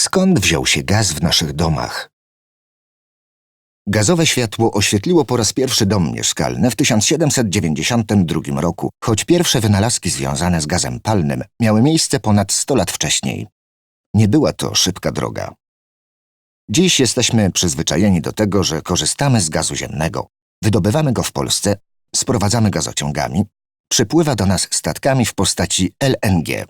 Skąd wziął się gaz w naszych domach? Gazowe światło oświetliło po raz pierwszy dom mieszkalny w 1792 roku, choć pierwsze wynalazki związane z gazem palnym miały miejsce ponad 100 lat wcześniej. Nie była to szybka droga. Dziś jesteśmy przyzwyczajeni do tego, że korzystamy z gazu ziemnego. Wydobywamy go w Polsce, sprowadzamy gazociągami, przypływa do nas statkami w postaci LNG.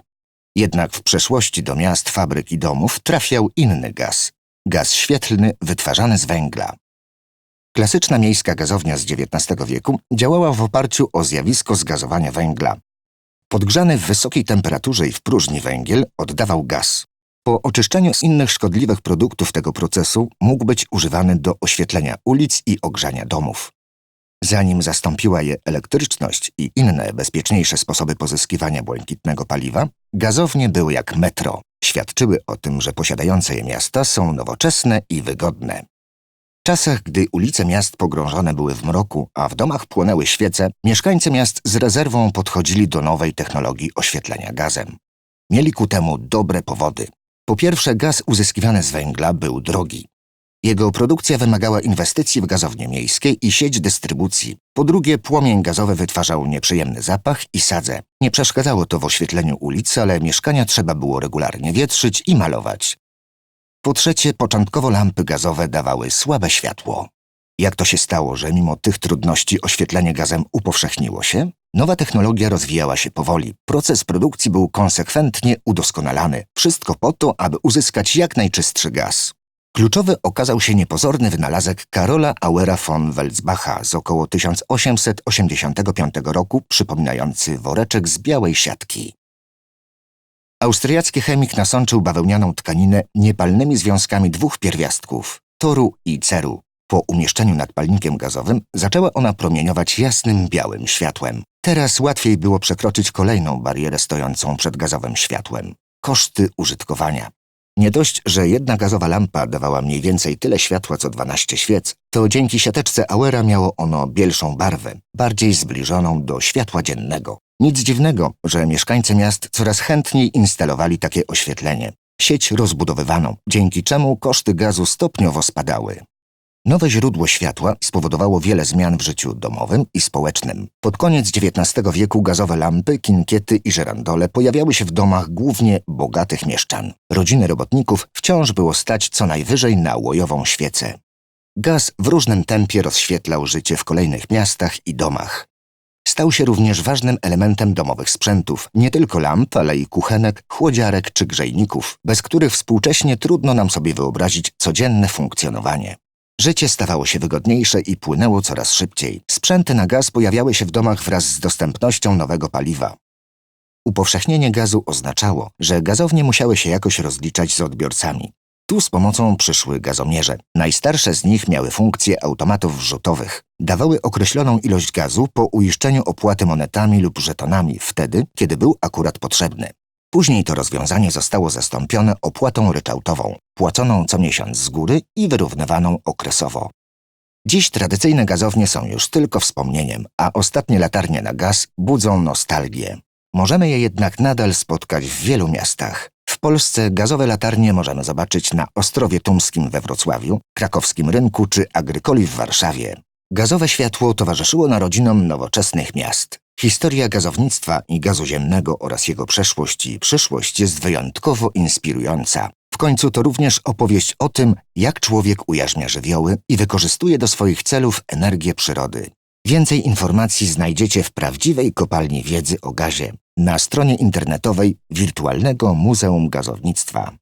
Jednak w przeszłości do miast, fabryk i domów trafiał inny gaz gaz świetlny wytwarzany z węgla. Klasyczna miejska gazownia z XIX wieku działała w oparciu o zjawisko zgazowania węgla. Podgrzany w wysokiej temperaturze i w próżni węgiel oddawał gaz. Po oczyszczeniu z innych szkodliwych produktów tego procesu mógł być używany do oświetlenia ulic i ogrzania domów. Zanim zastąpiła je elektryczność i inne bezpieczniejsze sposoby pozyskiwania błękitnego paliwa, gazownie były jak metro. Świadczyły o tym, że posiadające je miasta są nowoczesne i wygodne. W czasach, gdy ulice miast pogrążone były w mroku, a w domach płonęły świece, mieszkańcy miast z rezerwą podchodzili do nowej technologii oświetlenia gazem. Mieli ku temu dobre powody. Po pierwsze, gaz uzyskiwany z węgla był drogi. Jego produkcja wymagała inwestycji w gazownię miejskie i sieć dystrybucji. Po drugie, płomień gazowy wytwarzał nieprzyjemny zapach i sadzę. Nie przeszkadzało to w oświetleniu ulic, ale mieszkania trzeba było regularnie wietrzyć i malować. Po trzecie, początkowo lampy gazowe dawały słabe światło. Jak to się stało, że mimo tych trudności oświetlenie gazem upowszechniło się? Nowa technologia rozwijała się powoli. Proces produkcji był konsekwentnie udoskonalany. Wszystko po to, aby uzyskać jak najczystszy gaz. Kluczowy okazał się niepozorny wynalazek Karola Auera von Welsbacha z około 1885 roku, przypominający woreczek z białej siatki. Austriacki chemik nasączył bawełnianą tkaninę niepalnymi związkami dwóch pierwiastków toru i ceru. Po umieszczeniu nad palnikiem gazowym zaczęła ona promieniować jasnym białym światłem. Teraz łatwiej było przekroczyć kolejną barierę stojącą przed gazowym światłem koszty użytkowania. Nie dość, że jedna gazowa lampa dawała mniej więcej tyle światła co 12 świec, to dzięki siateczce Auera miało ono bielszą barwę, bardziej zbliżoną do światła dziennego. Nic dziwnego, że mieszkańcy miast coraz chętniej instalowali takie oświetlenie. Sieć rozbudowywano, dzięki czemu koszty gazu stopniowo spadały. Nowe źródło światła spowodowało wiele zmian w życiu domowym i społecznym. Pod koniec XIX wieku gazowe lampy, kinkiety i żerandole pojawiały się w domach głównie bogatych mieszczan. Rodziny robotników wciąż było stać co najwyżej na łojową świecę. Gaz w różnym tempie rozświetlał życie w kolejnych miastach i domach. Stał się również ważnym elementem domowych sprzętów, nie tylko lamp, ale i kuchenek, chłodziarek czy grzejników, bez których współcześnie trudno nam sobie wyobrazić codzienne funkcjonowanie. Życie stawało się wygodniejsze i płynęło coraz szybciej. Sprzęty na gaz pojawiały się w domach wraz z dostępnością nowego paliwa. Upowszechnienie gazu oznaczało, że gazownie musiały się jakoś rozliczać z odbiorcami. Tu z pomocą przyszły gazomierze. Najstarsze z nich miały funkcję automatów wrzutowych. Dawały określoną ilość gazu po uiszczeniu opłaty monetami lub żetonami wtedy, kiedy był akurat potrzebny. Później to rozwiązanie zostało zastąpione opłatą ryczałtową, płaconą co miesiąc z góry i wyrównywaną okresowo. Dziś tradycyjne gazownie są już tylko wspomnieniem, a ostatnie latarnie na gaz budzą nostalgię. Możemy je jednak nadal spotkać w wielu miastach. W Polsce gazowe latarnie możemy zobaczyć na Ostrowie Tumskim we Wrocławiu, Krakowskim Rynku czy Agrykoli w Warszawie. Gazowe światło towarzyszyło narodzinom nowoczesnych miast. Historia gazownictwa i gazu ziemnego oraz jego przeszłość i przyszłość jest wyjątkowo inspirująca. W końcu to również opowieść o tym, jak człowiek ujarzmia żywioły i wykorzystuje do swoich celów energię przyrody. Więcej informacji znajdziecie w prawdziwej kopalni wiedzy o gazie na stronie internetowej Wirtualnego Muzeum Gazownictwa.